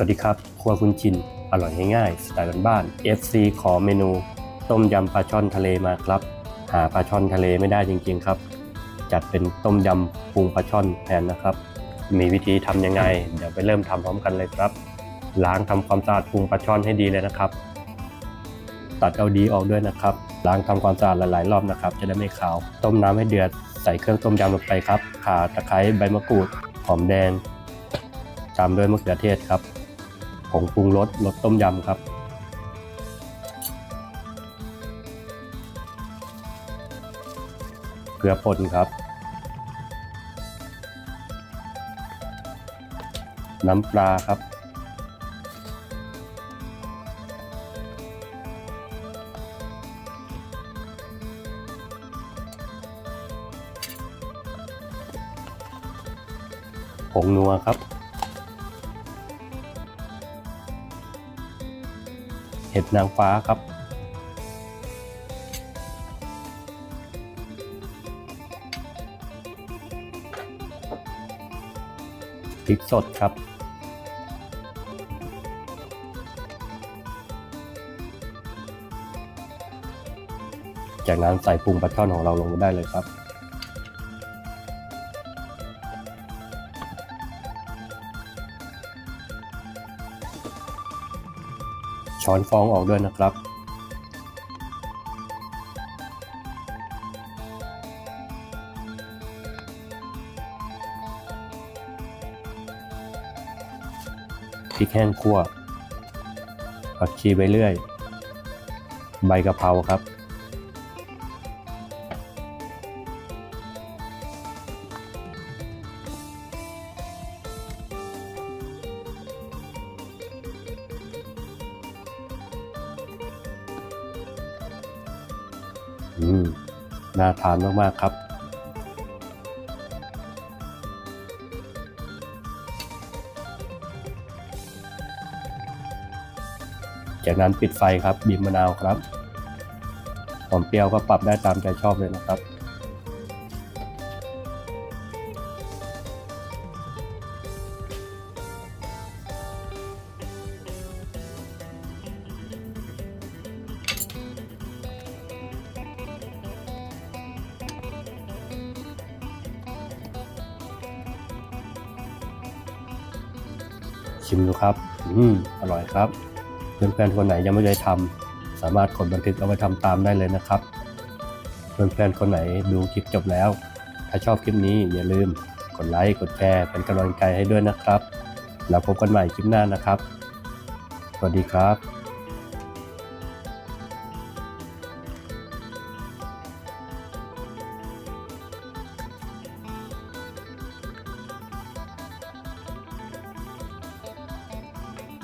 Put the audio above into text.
สวัสดีครับ ครัวคุณชิน อร่อยง่ายๆ สไตล์บ้านๆ FC ขอเมนู ต้มยำปลาช่อนทะเลมาครับ หาปลาช่อนทะเลไม่ได้จริงๆครับ จัดเป็นต้มยำปรุงปลาช่อนแทนนะครับ มีวิธีทำยังไง เดี๋ยวไปเริ่มทำพร้อมกันเลยครับ ล้างทำความสะอาดปรุงปลาช่อนให้ดีเลยนะครับ ตัดเอาดีออกด้วยนะครับ ล้างทำความสะอาดหลายๆ รอบนะครับ จะได้ไม่ขาว ต้มน้ำให้เดือด ใส่เครื่องต้มยำลงไปครับ ข่าตะไคร้ใบมะกรูด หอมแดงตามด้วยมะเขือเทศครับ ผงปรุงรสรสต้มยำครับเกลือป่นครับ น้ำปลาครับ ผงนัวครับ เห็ดนางฟ้าครับ พริกสดครับ จากนั้นใส่ปรุงปลาช่อนของเราลงไปได้เลยครับ ช้อนฟองออกด้วยนะครับ พริกแห้งคั่วผักชีไปเรื่อย ใบกะเพราครับ อืมน่าทานมาก ๆ ครับ จากนั้นปิดไฟครับบีบมะนาวครับหอมเปรี้ยวก็ปรับได้ตามใจชอบเลยนะครับ ชิมดูครับ อืมอร่อยครับเพื่อนๆคนไหนยังไม่เคยทำสามารถกดบันทึกเอาไว้ทำตามได้เลยนะครับเพื่อนๆคนไหนดูคลิปจบแล้ว ถ้าชอบคลิปนี้อย่าลืมกดไลค์กดแชร์เป็นกำลังใจให้ด้วยนะครับ แล้วพบกันใหม่คลิปหน้านะครับ สวัสดีครับ